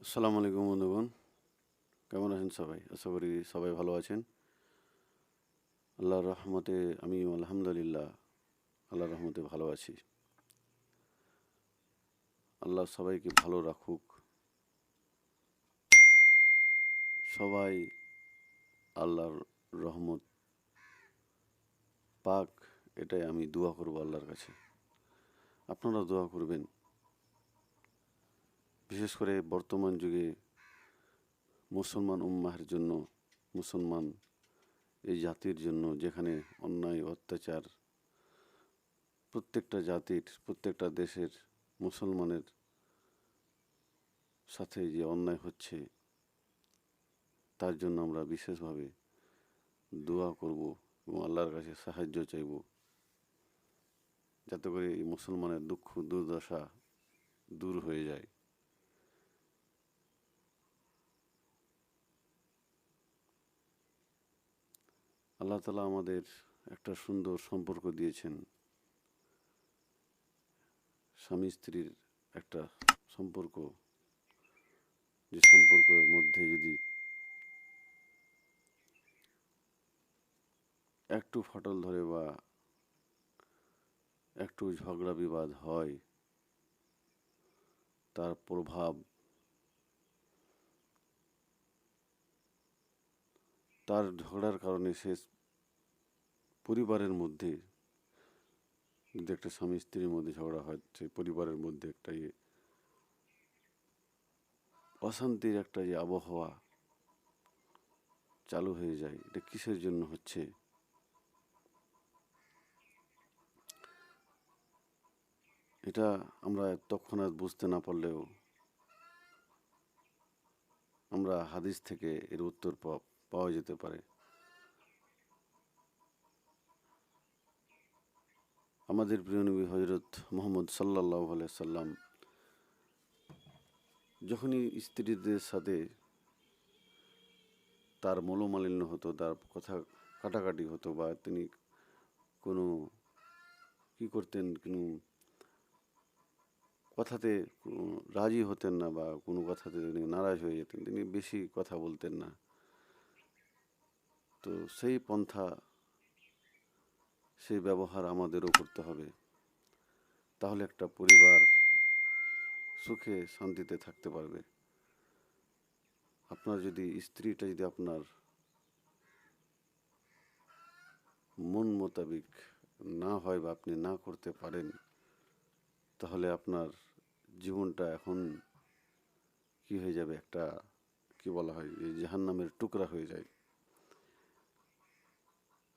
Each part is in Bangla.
আসসালামু আলাইকুম বন্ধুগণ। কেমন আছেন সবাই? আশা করি সবাই ভালো আছেন। আল্লাহর রহমতে আমি আলহামদুলিল্লাহ, আল্লাহর রহমতে ভালো আছি। আল্লাহ সবাইকে ভালো রাখুক। সবাই আল্লাহর রহমত পাক, এটাই আমি দোয়া করব আল্লাহর কাছে। আপনারা দোয়া করবেন। বিশেষ করে বর্তমান যুগে মুসলমান উম্মাহের জন্য, মুসলমান এই জাতির জন্য যেখানে অন্যায়, অত্যাচার, প্রত্যেকটা জাতির, প্রত্যেকটা দেশের মুসলমানের সাথে যে অন্যায় হচ্ছে, তার জন্য আমরা বিশেষভাবে দোয়া করব এবং আল্লাহর কাছে সাহায্য চাইব। যাতে করে এই মুসলমানের দুঃখ, দুর্দশা দূর হয়ে যায়। আল্লাহ তালা আমাদের একটা সুন্দর সম্পর্ক দিয়েছেন। স্বামী স্ত্রীর একটা সম্পর্ক। যে সম্পর্কের মধ্যে যদি একটু ফাটল ধরে বা একটু ঝগড়া বিবাদ হয়, তার প্রভাব তার ঝগড়ার কারণে সে পরিবারের মধ্যে যদি একটা স্বামী স্ত্রীর মধ্যে ঝগড়া হয় সেই পরিবারের মধ্যে একটা ইয়ে অশান্তির একটা যে আবহাওয়া চালু হয়ে যায়। এটা কিসের জন্য হচ্ছে? এটা আমরা তৎক্ষণাৎ বুঝতে না পারলেও আমরা হাদিস থেকে এর উত্তর পাওয়া পাওয়া যেতে পারে। আমাদের প্রিয় নবী হজরত মোহাম্মদ সাল্লাহ সাল্লাম যখনই স্ত্রীদের সাথে তার মনোমালিন্য হতো, তার কথা কাটাকাটি হতো বা তিনি কোনো কি করতেন, কোনো কথাতে রাজি হতেন না বা কোনো কথাতে তিনি নারাজ হয়ে যেতেন, তিনি বেশি কথা বলতেন না। তো সেই পন্থা, সেই ব্যবহার আমাদেরও করতে হবে। তাহলে একটা পরিবার সুখে শান্তিতে থাকতে পারবে। আপনার যদি, স্ত্রীটা যদি আপনার মন মোতাবিক না হয় বা আপনি না করতে পারেন, তাহলে আপনার জীবনটা এখন কি হয়ে যাবে? একটা, কি বলা হয় জাহান্নামের টুকরা হয়ে যায়।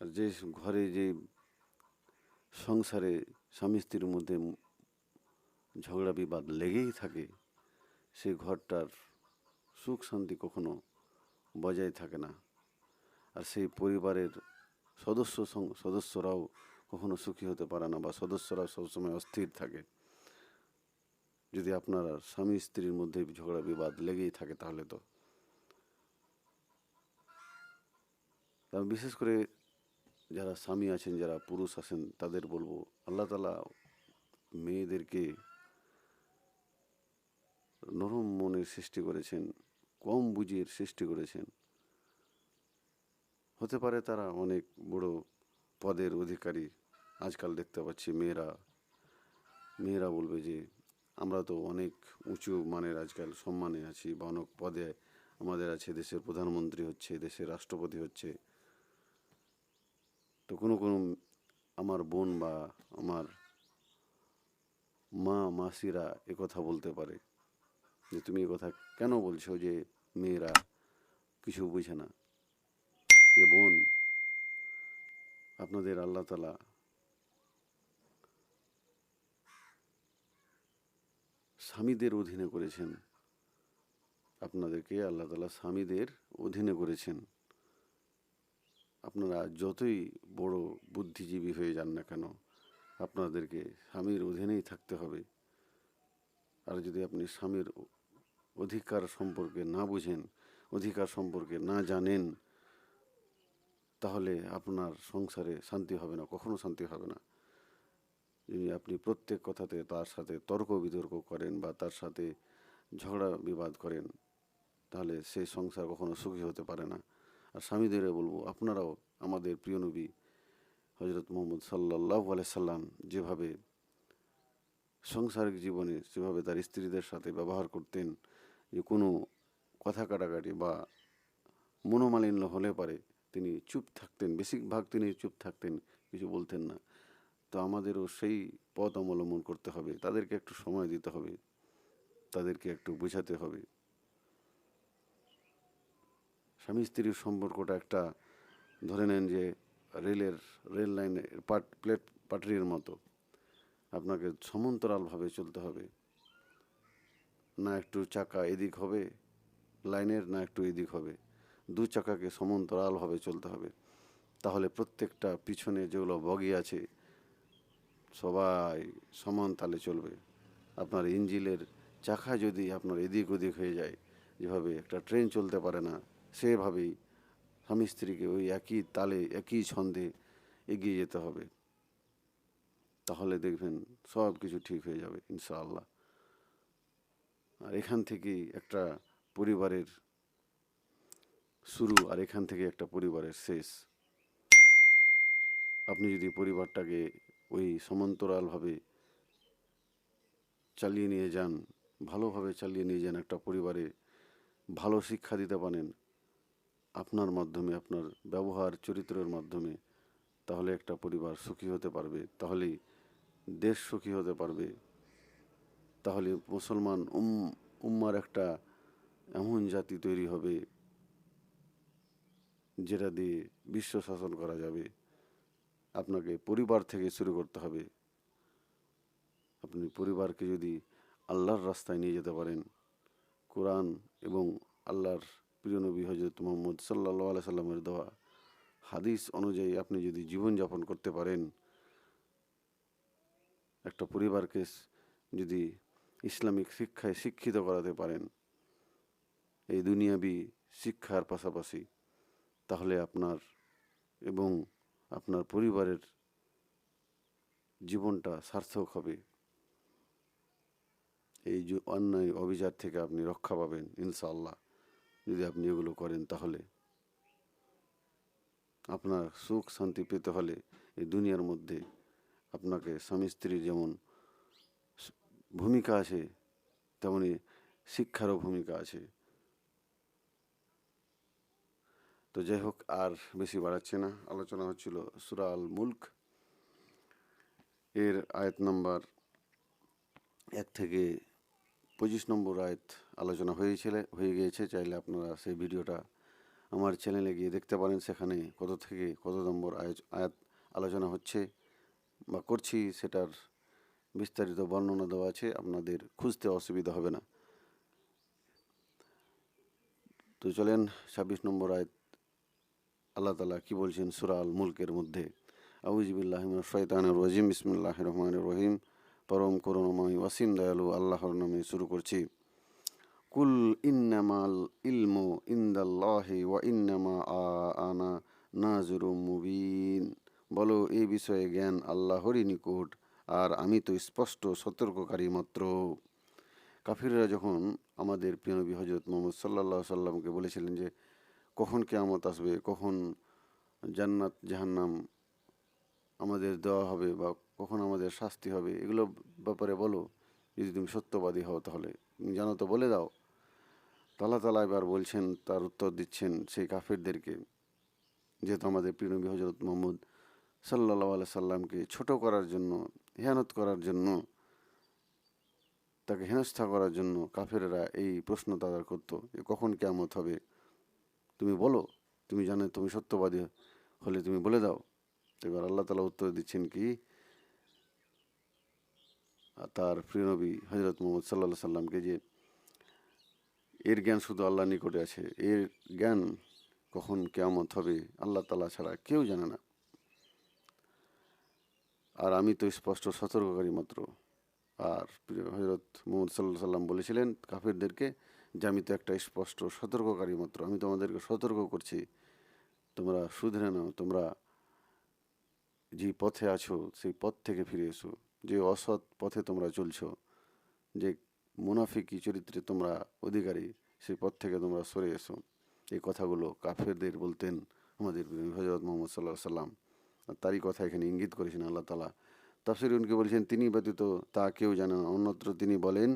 যে ঘরে যে সংসারে স্বামী স্ত্রীর মধ্যে ঝগড়া বিবাদ লেগেই থাকে সেই ঘরটার সুখ শান্তি কখনো বজায় থাকে না। আর সেই পরিবারের সদস্য সদস্যরাও কখনো সুখী হতে পারে না বা সদস্যরাও সবসময় অস্থির থাকে। যদি আপনার স্বামী স্ত্রীর মধ্যে ঝগড়া বিবাদ লেগেই থাকে তাহলে তা বিশেষ করে যারা স্বামী আছেন, যারা পুরুষ আছেন, তাদের বলব, আল্লাহ তালা মেয়েদেরকে নরম মনের সৃষ্টি করেছেন, কম বুঝিয়ে সৃষ্টি করেছেন। হতে পারে তারা অনেক বড় পদের অধিকারী। আজকাল দেখতে পাচ্ছি মেয়েরা মেয়েরা বলবে যে, আমরা তো অনেক উঁচু মানের আজকাল সম্মানে আছি, বা অনেক পদে আমাদের আছে, দেশের প্রধানমন্ত্রী হচ্ছে, দেশের রাষ্ট্রপতি হচ্ছে। তো কোনো কোনো আমার বোন বা আমার মা, মাসিরা কথা বলতে পারে যে তুমি কথা কেন বলছো যে মেয়েরা কিছু বুঝে না? যে বোন, আপনাদের আল্লাহ তালা স্বামীদের অধীনে করেছেন। আপনাদেরকে আল্লাহ তালা স্বামীদের অধীনে করেছেন। আপনারা যতই বড় বুদ্ধিজীবী হয়ে যান না কেন, আপনাদেরকে স্বামীর অধীনেই থাকতে হবে। আর যদি আপনি স্বামীর অধিকার সম্পর্কে না বুঝেন, অধিকার সম্পর্কে না জানেন, তাহলে আপনার সংসারে শান্তি হবে না, কখনো শান্তি হবে না। যদি আপনি প্রত্যেক কথাতে তার সাথে তর্ক বিতর্ক করেন বা তার সাথে ঝগড়া বিবাদ করেন, তাহলে সেই সংসার কখনো সুখী হতে পারে না। আর স্বামীদের বলব, আপনারাও আমাদের প্রিয় নবী হজরত মোহাম্মদ সাল্লাহ সাল্লাম যেভাবে সাংসারিক জীবনে যেভাবে তার স্ত্রীদের সাথে ব্যবহার করতেন, যে কোনো কথা কাটাকাটি বা মনোমালিন্য হলে পারে তিনি চুপ থাকতেন, বেশিরভাগ তিনি চুপ থাকতেন, কিছু বলতেন না। তো আমাদেরও সেই পথ অবলম্বন করতে হবে, তাদেরকে একটু সময় দিতে হবে, তাদেরকে একটু বোঝাতে হবে। স্বামী স্ত্রীর সম্পর্কটা একটা, ধরে নেন যে রেলের, রেল লাইনের পাট, প্লেট পাটরির মতো। আপনাকে সমান্তরালভাবে চলতে হবে। না একটু চাকা এদিক হবে লাইনের, না একটু এদিক হবে। দু চাকাকে সমান্তরালভাবে চলতে হবে। তাহলে প্রত্যেকটা পিছনে যেগুলো বগি আছে, সবাই সমান তালে চলবে। আপনার ইঞ্জিনের চাকা যদি আপনার এদিক ওদিক হয়ে যায়, যেভাবে একটা ট্রেন চলতে পারে না সেভাবেই স্বামী স্ত্রীকে ওই একই তালে, একই ছন্দে এগিয়ে যেতে হবে। তাহলে দেখবেন সব কিছু ঠিক হয়ে যাবে, ইনশাআল্লাহ। আর এখান থেকেই একটা পরিবারের শুরু, আর এখান থেকে একটা পরিবারের শেষ। আপনি যদি পরিবারটাকে ওই সমান্তরালভাবে চালিয়ে নিয়ে যান, ভালোভাবে চালিয়ে নিয়ে যান, একটা পরিবারে ভালো শিক্ষা দিতে পারেন আপনার মাধ্যমে, আপনার ব্যবহার চরিত্রের মাধ্যমে, তাহলে একটা পরিবার সুখী হতে পারবে, তাহলেই দেশ সুখী হতে পারবে। তাহলে মুসলমান উম, উম্মার একটা এমন জাতি তৈরি হবে, যেটা দিয়ে বিশ্ব শাসন করা যাবে। আপনাকে পরিবার থেকে শুরু করতে হবে। আপনি পরিবারকে যদি আল্লাহর রাস্তায় নিয়ে যেতে পারেন, কোরআন এবং আল্লাহর প্রিয় নবী হজরত মোহাম্মদ সাল্লাহ আলাই সাল্লামের দেওয়া হাদিস অনুযায়ী আপনি যদি জীবনযাপন করতে পারেন, একটা পরিবারকে যদি ইসলামিক শিক্ষায় শিক্ষিত করাতে পারেন, এই দুনিয়াবি শিক্ষার পাশাপাশি, তাহলে আপনার এবং আপনার পরিবারের জীবনটা সার্থক হবে। এই অন্যায় অভিজাত থেকে আপনি রক্ষা পাবেন ইনশাআল্লাহ। যদি আপনি এগুলো করেন তাহলে আপনার সুখ শান্তি পেতে হলে এই দুনিয়ার মধ্যে আপনাকে স্বামী স্ত্রীর যেমন ভূমিকা আছে, তেমনি শিক্ষারও ভূমিকা আছে। তো যাই হোক, আর বেশি বাড়াচ্ছে না। আলোচনা হচ্ছিল সুরা আল মুল্ক এর আয়াত নাম্বার এক থেকে পঁচিশ নম্বর আয়াত আলোচনা হয়েছিল, হয়ে গিয়েছে। চাইলে আপনারা সেই ভিডিওটা আমার চ্যানেলে গিয়ে দেখতে পারেন। সেখানে কত থেকে কত নম্বর আয়াত আলোচনা হচ্ছে বা করছি সেটার বিস্তারিত বর্ণনা দেওয়া আছে। আপনাদের খুঁজতে অসুবিধা হবে না। তো চলেন, ছাব্বিশ নম্বর আয়াত আল্লাহ তালা কি বলছেন? সুরা আল মুলকের মধ্যে আউজিবিল্লাহ শৈতানুর রহিম ইসমিল্লাহ রহমান রহিম। পরম করুণময় ওয়াসিম দয়ালু আল্লাহর নামে শুরু করছি। কুল ইন্নামাল ইলমু ইন্দাল্লাহি ওয়া ইন্নামা আনা নাজুরু মুবিন। বলো, এই বিষয়ে জ্ঞান আল্লাহরই নিকট, আর আমি তো স্পষ্ট সতর্ককারী মাত্র। কাফিররা যখন আমাদের প্রিয় নবী হজরত মোহাম্মদ সাল্লাহ সাল্লামকে বলেছিলেন যে, কখন কেয়ামত আসবে, কখন জান্নাত জাহান্নাম আমাদের দেওয়া হবে বা কখন আমাদের শাস্তি হবে, এগুলো ব্যাপারে বলো। যদি তুমি সত্যবাদী হও তাহলে। জানো তো, বলে দাও। তালা তালা এবার বলছেন, তার উত্তর দিচ্ছেন সেই কাফেরদেরকে যেহেতু আমাদের প্রিয় নবী হজরত মোহাম্মদ সাল্লাহ আলাই সাল্লামকে ছোট করার জন্য, হেয়ানত করার জন্য, তাকে হেনস্থা করার জন্য কাফেরেরা এই প্রশ্ন তাদের করতো যে, কখন কেয়ামত হবে? তুমি বলো। তুমি জানো তুমি সত্যবাদী হলে তুমি বলে দাও। এবার আল্লাহ তালা উত্তর দিচ্ছেন কি তার প্রিয় নবী হজরত মোহাম্মদ সাল্লাহ সাল্লামকে যে এর জ্ঞান শুধু আল্লাহ নিকটে আছে, এর জ্ঞান কখন কেয়ামত হবে আল্লাহ তালা ছাড়া কেউ জানে না। আর আমি তো স্পষ্ট সতর্ককারী মাত্র। আর হজরত মোহাম্মদ সাল্লাহ সাল্লাম বলেছিলেন, কাফিরদেরকে যে আমি তো একটা স্পষ্ট সতর্ককারী মাত্র, আমি তোমাদেরকে সতর্ক করছি, তোমরা শুধরে নাও, তোমরা যে পথে আছো সেই পথ থেকে ফিরে এসো। যে অসৎ পথে তোমরা চলছ, যে মুনাফিকি চরিত্রে তোমরা অধিকারী, সেই পথ থেকে তোমরা সরে এসো। এই কথাগুলো কাফেরদের বলতেন আমাদের হজরত মোহাম্মদ সাল্লাহ সাল্লাম তারই কথা এখানে ইঙ্গিত করেছেন আল্লাহ তালা তাফসির উনকে বলেছেন, তিনি ব্যতীত তা কেউ জানে না। অন্যত্র তিনি বলেন,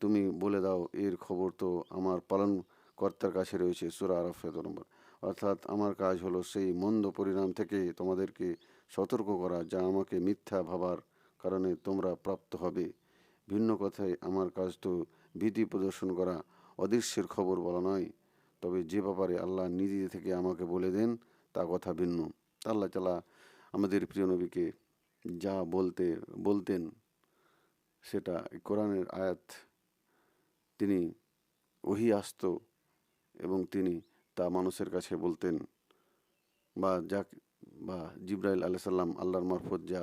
তুমি বলে দাও, এর খবর তো আমার পালন কর্তার কাছে রয়েছে। সুরা আরফেত নম্বর। অর্থাৎ আমার কাজ হলো সেই মন্দ পরিণাম থেকে তোমাদেরকে সতর্ক করা, যা আমাকে মিথ্যা ভাবার কারণে তোমরা প্রাপ্ত হবে। ভিন্ন কথায় আমার কাজ তো ভীতি প্রদর্শন করা অদৃশ্যের খবর বলা নয়। তবে যে ব্যাপারে আল্লাহ নিজে থেকে আমাকে বলে দেন, তা কথা ভিন্ন। আল্লাহ তালা আমাদের প্রিয় নবীকে যা বলতে, বলতেন, সেটা কোরআনের আয়াত। তিনি ওহি আসত এবং তিনি তা মানুষের কাছে বলতেন। বা যা বা জিব্রাইল আলাহ সাল্লাম আল্লাহর মারফত যা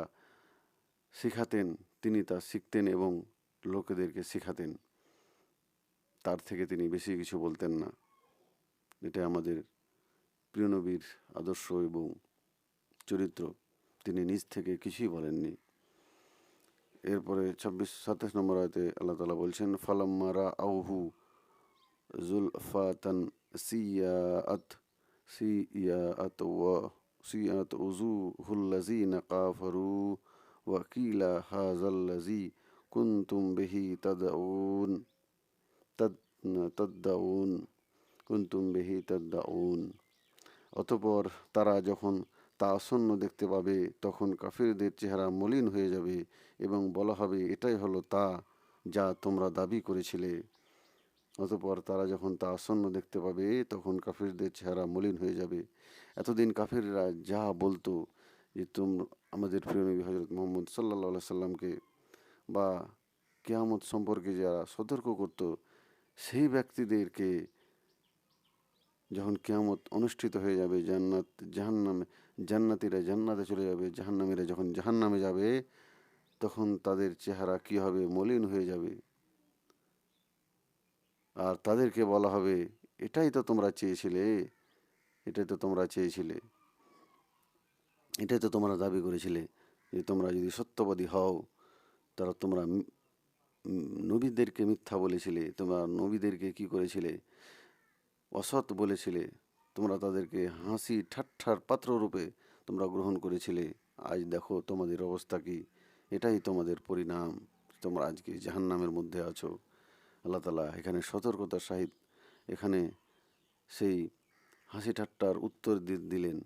শেখাতেন, তিনি তা শিখতেন এবং লোকেদেরকে শেখাতেন। তার থেকে তিনি বেশি কিছু বলতেন না। এটা আমাদের প্রিয়নবীর আদর্শ এবং চরিত্র। তিনি নিজ থেকে কিছুই বলেননি। এরপরে ছাব্বিশ, সাতাশ নম্বর আয়তে আল্লাহ তালা বলছেন ফালাম্মারা আউহু জুলফাতান সিয়াআত সিয়াআত ওয়া সিয়াত উজুহুল্লাযীনা কাফারু কিলা হাযাল্লাযী কুনতুম বিহি তাদউন তাদ তাদউন কুনতুম বিহি তাদউন অতপর তারা যখন তা আসন্ন দেখতে পাবে, তখন কাফিরদের চেহারা মলিন হয়ে যাবে এবং বলা হবে, এটাই হলো তা যা তোমরা দাবি করেছিলে। অতপর তারা যখন তা আসন্ন দেখতে পাবে, তখন কাফিরদের চেহারা মলিন হয়ে যাবে। এতদিন কাফিররা যা বলতো যে তুম আমাদের নবী হজরত মোহাম্মদ সাল্লা সাল্লামকে বা কেয়ামত সম্পর্কে যারা সতর্ক করত, সেই ব্যক্তিদেরকে যখন কেয়ামত অনুষ্ঠিত হয়ে যাবে, জান্নাত, জাহান্নামে, জান্নাতিরা জান্নাতে চলে যাবে, জাহান্নামীরা যখন জাহান্নামে যাবে, তখন তাদের চেহারা কী হবে? মলিন হয়ে যাবে। আর তাদেরকে বলা হবে, এটাই তো তোমরা চেয়েছিলে, এটাই তো তোমরা চেয়েছিলে। এটাই তো তোমরা দাবি করেছিলে যে তোমরা যদি সত্যবাদী হও তারা তোমরা নবীদেরকে মিথ্যা বলেছিলে, তোমরা নবীদেরকে কি করেছিলে? অসৎ বলেছিলে, তোমরা তাদেরকে হাসি ঠাট্টার পাত্ররূপে তোমরা গ্রহণ করেছিলে। আজ দেখো তোমাদের অবস্থা কি? এটাই তোমাদের পরিণাম। তোমরা আজকে জাহান্নামের মধ্যে আছো। আল্লাহ তালা এখানে সতর্কতার সাহিত এখানে সেই হাসি ঠাট্টার উত্তর দিলেন।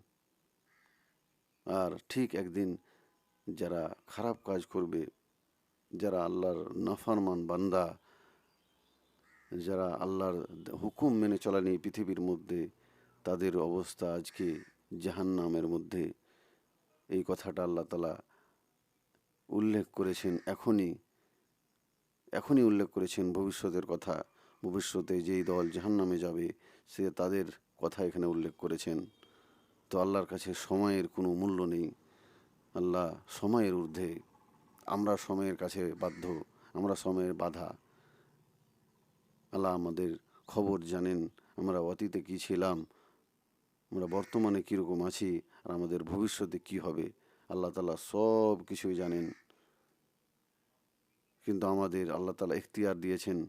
আর ঠিক একদিন যারা খারাপ কাজ করবে, যারা আল্লাহর নাফারমান বান্দা, যারা আল্লাহর হুকুম মেনে চলেনি পৃথিবীর মধ্যে, তাদের অবস্থা আজকে জাহান্নামের মধ্যে। এই কথাটা আল্লাহ তালা উল্লেখ করেছেন এখনই এখনই উল্লেখ করেছেন ভবিষ্যতের কথা। ভবিষ্যতে যেই দল জাহান্নামে যাবে, সে তাদের কথা এখানে উল্লেখ করেছেন। তো আল্লাহর কাছে সময়ের কোনো মূল্য নেই। আল্লাহ সময়ের ঊর্ধ্বে, আমরা সময়ের কাছে বাধ্য, আমরা সময়ের বাধা। আল্লাহ আমাদের খবর জানেন, আমরা অতীতে কী ছিলাম, আমরা বর্তমানে কীরকম আছি, আর আমাদের ভবিষ্যতে কি হবে। আল্লাহ তালা সব কিছুই জানেন। কিন্তু আমাদের আল্লাহ তালা এখতিয়ার দিয়েছেন,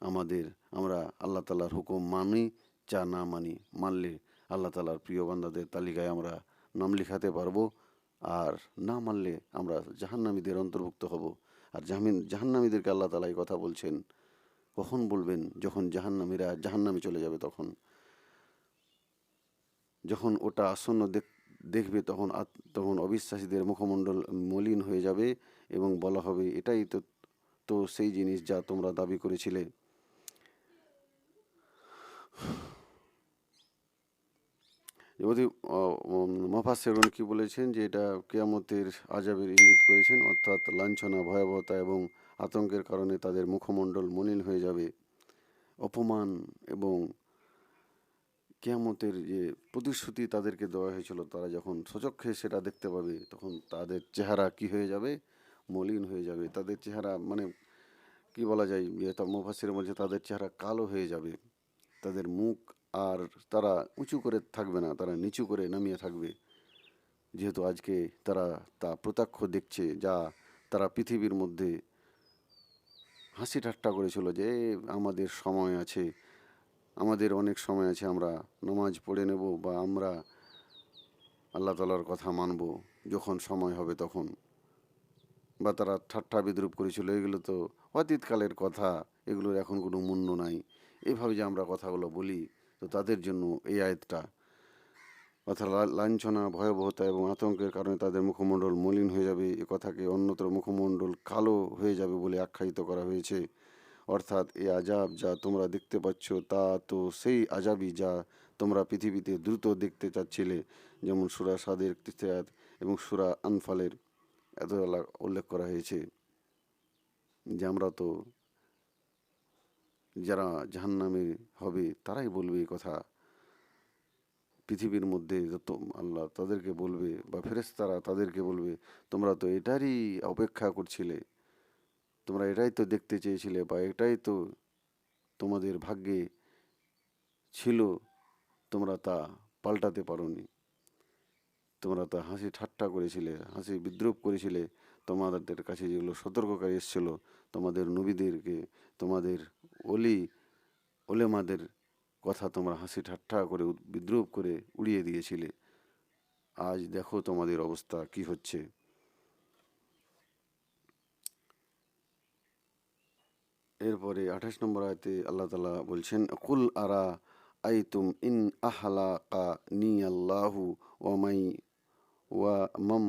আমাদের, আমরা আল্লাহ তালার হুকুম মানি, চা না মানি, মানলে আল্লাহ তালার প্রিয় বান্দাদের তালিকায় আমরা নাম লিখাতে পারব। আর না মানলে আমরা জাহান্নামীদের অন্তর্ভুক্ত হব। আর জাহামিন, জাহান্নামীদেরকে আল্লাহ তালা এই কথা বলছেন, কখন বলবেন? যখন জাহান্নামীরা জাহান্নামে চলে যাবে তখন। যখন ওটা আসন্ন দেখ, দেখবে তখন তখন অবিশ্বাসীদের মুখমণ্ডল মলিন হয়ে যাবে এবং বলা হবে, এটাই তো তো সেই জিনিস যা তোমরা দাবি করেছিলে। যদি মফাসেরন কি বলেছেন যে এটা কেয়ামতের আজাবের ইঙ্গিত করেছেন, অর্থাৎ লাঞ্ছনা, ভয়াবহতা এবং আতঙ্কের কারণে তাদের মুখমণ্ডল মলিন হয়ে যাবে। অপমান এবং কেয়ামতের যে প্রতিশ্রুতি তাদেরকে দেওয়া হয়েছিল, তারা যখন সচক্ষে সেটা দেখতে পাবে, তখন তাদের চেহারা কি হয়ে যাবে? মলিন হয়ে যাবে। তাদের চেহারা মানে কি বলা যায়? যে মধ্যে তাদের চেহারা কালো হয়ে যাবে। তাদের মুখ আর তারা উঁচু করে থাকবে না, তারা নিচু করে নামিয়ে থাকবে। যেহেতু আজকে তারা তা প্রত্যক্ষ দেখছে, যা তারা পৃথিবীর মধ্যে হাসি ঠাট্টা করেছিল যে আমাদের সময় আছে, আমাদের অনেক সময় আছে, আমরা নামাজ পড়ে নেব বা আমরা আল্লাহ তালার কথা মানব, যখন সময় হবে তখন। বা তারা ঠাট্টা বিদ্রুপ করেছিল, এগুলো তো অতীতকালের কথা, এগুলোর এখন কোনো মূল্য নাই। এভাবে যে আমরা কথাগুলো বলি তো তাদের জন্য এই আয়াতটা, অর্থাৎ লাঞ্ছনা, ভয়াবহতা এবং আতঙ্কের কারণে তাদের মুখমণ্ডল মলিন হয়ে যাবে। এ কথাকে অন্যত্র মুখমণ্ডল কালো হয়ে যাবে বলে আখ্যায়িত করা হয়েছে। অর্থাৎ এই আজাব যা তোমরা দেখতে পাচ্ছ তা তো সেই আজাবই যা তোমরা পৃথিবীতে দ্রুত দেখতে চাচ্ছিলে, যেমন সুরা সাদের তিস্তায়াত এবং সুরা আনফালের। এত উল্লেখ করা হয়েছে যে আমরা তো যারা জাহান্নামে হবে, তারাই বলবে এই কথা। পৃথিবীর মধ্যে যত আল্লাহ তাদেরকে বলবে বা ফেরেশতারা তাদেরকে বলবে, তোমরা তো এটারই অপেক্ষা করছিলে। তোমরা এটাই তো দেখতে চেয়েছিলে বা এটাই তো তোমাদের ভাগ্যে ছিল। তোমরা তা পাল্টাতে পারোনি। তোমরা তা হাসি ঠাট্টা করেছিলে, হাসি বিদ্রুপ করেছিলে। তোমাদের কাছে যেগুলো সতর্ককারী এসেছিল, তোমাদের নবীদেরকে, তোমাদের অলি ওলেমাদের কথা তোমরা হাসি ঠাট্টা করে বিদ্রুপ করে উড়িয়ে দিয়েছিলে। আজ দেখো তোমাদের অবস্থা কি হচ্ছে। এরপরে আঠাশ নম্বর আয়তে আল্লাহ তালা বলছেন, কুল আরা আই তুম ইন আহলা কা নি আল্লাহু ওয়ামাই ওয়া মাম,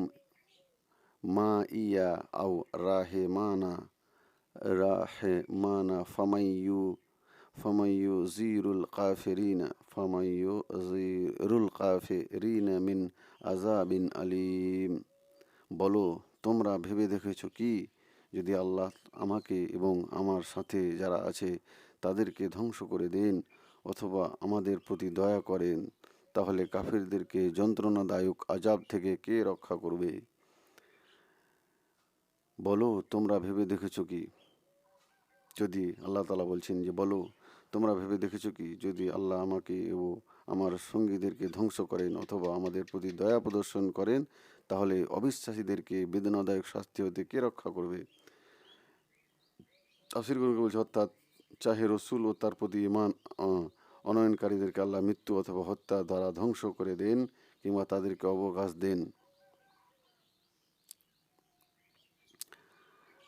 মা ইয়া আও রাহে মানা রাহে মানা ফামাইয়ু ফামাইয়ু জিরুল কাফিরিনা ফামাইয়ু জিরুল কাফিরিনা মিন আজাবিন আলিম বলো, তোমরা ভেবে দেখেছ কি? যদি আল্লাহ আমাকে এবং আমার সাথে যারা আছে তাদেরকে ধ্বংস করে দেন অথবা আমাদের প্রতি দয়া করেন, তাহলে কাফিরদেরকে যন্ত্রণাদায়ক আজাব থেকে কে রক্ষা করবে? বলো, তোমরা ভেবে দেখেছ কি? যদি আল্লাহ তালা বলছেন যে, বলো, তোমরা ভেবে দেখেছ কি? যদি আল্লাহ আমাকে ও আমার সঙ্গীদেরকে ধ্বংস করেন অথবা আমাদের প্রতি দয়া প্রদর্শন করেন, তাহলে অবিশ্বাসীদেরকে বেদনাদায়ক শাস্তি হতে কে রক্ষা করবে? তাফসির গুরুকে বলছে, অর্থাৎ চাহে রসুল ও তার প্রতি ইমান অনয়নকারীদেরকে আল্লাহ মৃত্যু অথবা হত্যা দ্বারা ধ্বংস করে দেন কিংবা তাদেরকে অবকাশ দেন।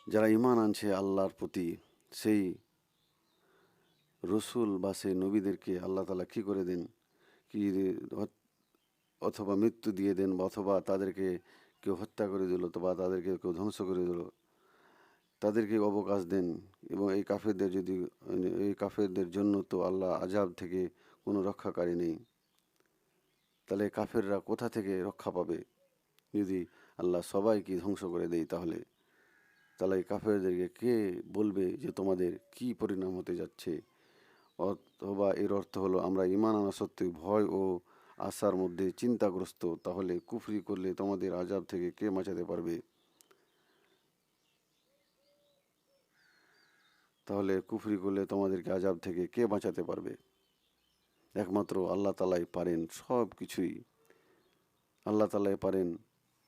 যারা ইমান আনছে আল্লাহর প্রতি সেই রসুল বা সেই নবীদেরকে আল্লাহ তালা কী করে দেন? কি অথবা মৃত্যু দিয়ে দেন বা অথবা তাদেরকে কেউ হত্যা করে দিল বা তাদেরকে কেউ ধ্বংস করে দিল, তাদেরকে অবকাশ দেন এবং এই কাফেরদের যদি, এই কাফেরদের জন্য তো আল্লাহ আজাব থেকে কোনো রক্ষাকারী নেই। তাহলে কাফেররা কোথা থেকে রক্ষা পাবে? যদি আল্লাহ সবাইকে ধ্বংস করে দেয় তাহলে। তাহলে কাফেরদেরকে কে বলবে যে তোমাদের কি পরিণাম হতে যাচ্ছে? অথবা এর অর্থ হলো, আমরা ইমান আনা সত্ত্বেও ভয় ও আশার মধ্যে চিন্তাগ্রস্ত, তাহলে কুফরি করলে তোমাদের আজাব থেকে কে বাঁচাতে পারবে? তাহলে কুফরি করলে তোমাদেরকে আজাব থেকে কে বাঁচাতে পারবে? একমাত্র আল্লাহ তালাই পারেন সব কিছুই আল্লাহ তালাই পারেন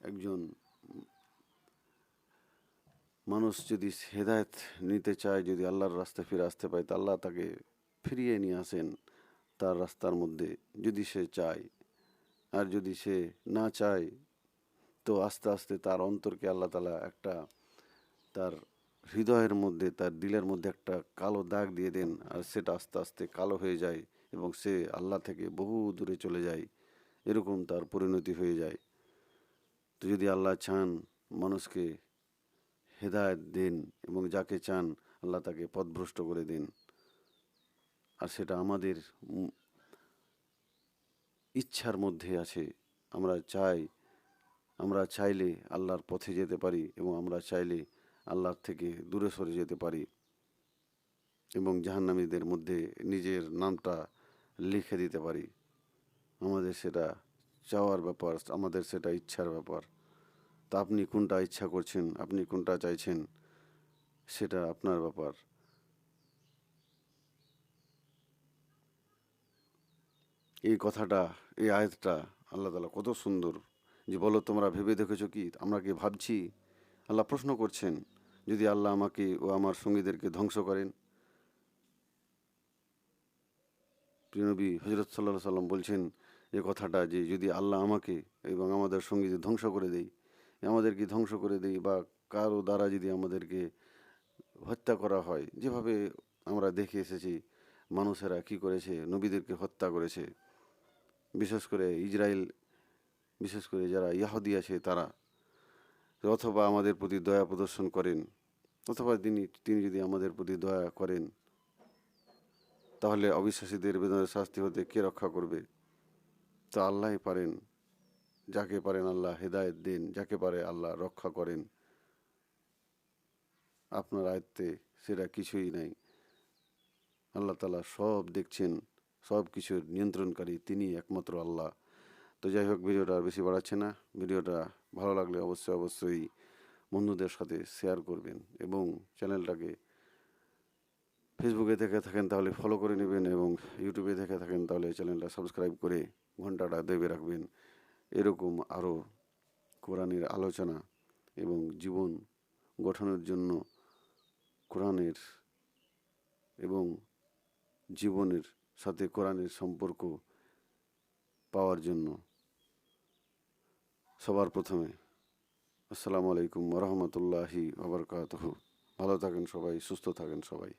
একজন মানুষ যদি হেদায়েত নিতে চায়, যদি আল্লাহর রাস্তায় ফিরে আসতে পায়, তা আল্লাহ তাকে ফিরিয়ে নিয়ে আসেন তার রাস্তার মধ্যে, যদি সে চায়। আর যদি সে না চায়, তো আস্তে আস্তে তার অন্তরকে আল্লাহ তালা একটা তার হৃদয়ের মধ্যে, তার দিলের মধ্যে একটা কালো দাগ দিয়ে দেন, আর সেটা আস্তে আস্তে কালো হয়ে যায় এবং সে আল্লাহ থেকে বহু দূরে চলে যায়। এরকম তার পরিণতি হয়ে যায়। তো যদি আল্লাহ চান মানুষকে হেদায়েত দিন এবং যাকে চান আল্লাহ তাকে পথভ্রষ্ট করে দিন। আর সেটা আমাদের ইচ্ছার মধ্যে আছে। আমরা চাই, আমরা চাইলে আল্লাহর পথে যেতে পারি এবং আমরা চাইলে আল্লাহর থেকে দূরে সরে যেতে পারি এবং জাহান্নামীদের মধ্যে নিজের নামটা লিখে দিতে পারি। আমাদের সেটা চাওয়ার ব্যাপার, আমাদের সেটা ইচ্ছার ব্যাপার। তা আপনি কোনটা ইচ্ছা করছেন, আপনি কোনটা চাইছেন, সেটা আপনার ব্যাপার। এই কথাটা, এই আয়াতটা আল্লাহ তালা কত সুন্দর। যে বলো, তোমরা ভেবে দেখেছ কি? আমরা কি ভাবছি? আল্লাহ প্রশ্ন করছেন, যদি আল্লাহ আমাকে ও আমার সঙ্গীদেরকে ধ্বংস করেন? প্রিয়নবী হজরত সাল্লাহ সাল্লাম বলছেন যে কথাটা যে যদি আল্লাহ আমাকে এবং আমাদের সঙ্গীদের ধ্বংস করে দেই আমাদেরকে ধ্বংস করে দেই বা কারও দ্বারা যদি আমাদেরকে হত্যা করা হয়, যেভাবে আমরা দেখে এসেছি, মানুষেরা কি করেছে, নবীদেরকে হত্যা করেছে, বিশেষ করে ইসরায়েল, বিশেষ করে যারা ইয়াহুদি আছে তারা, অথবা আমাদের প্রতি দয়া প্রদর্শন করেন, অথবা তিনি তিনি যদি আমাদের প্রতি দয়া করেন, তাহলে অবিশ্বাসীদের বেদনের শাস্তি হতে কে রক্ষা করবে? তা আল্লাহ পারেন। যাকে পারেন আল্লাহ হেদায়েত দিন, যাকে পারে আল্লাহ রক্ষা করেন। আপনার আয়ত্তে সেটা কিছুই নাই। আল্লাহ তালা সব দেখছেন, সব কিছুর নিয়ন্ত্রণকারী তিনি একমাত্র আল্লাহ। তো যাই হোক, ভিডিওটা আর বেশি বাড়াচ্ছে না। ভিডিওটা ভালো লাগলে অবশ্যই অবশ্যই বন্ধুদের সাথে শেয়ার করবেন এবং চ্যানেলটাকে ফেসবুকে দেখে থাকেন তাহলে ফলো করে নেবেন এবং ইউটিউবে দেখে থাকেন তাহলে চ্যানেলটা সাবস্ক্রাইব করে ঘন্টাটা দেবে রাখবেন। এরকম আরও কোরআনের আলোচনা এবং জীবন গঠনের জন্য কোরআনের এবং জীবনের সাথে কোরআনের সম্পর্ক পাওয়ার জন্য সবার প্রথমে আসসালামু আলাইকুম রহমতুল্লাহি আবরকাতহ ভালো থাকেন সবাই, সুস্থ থাকেন সবাই।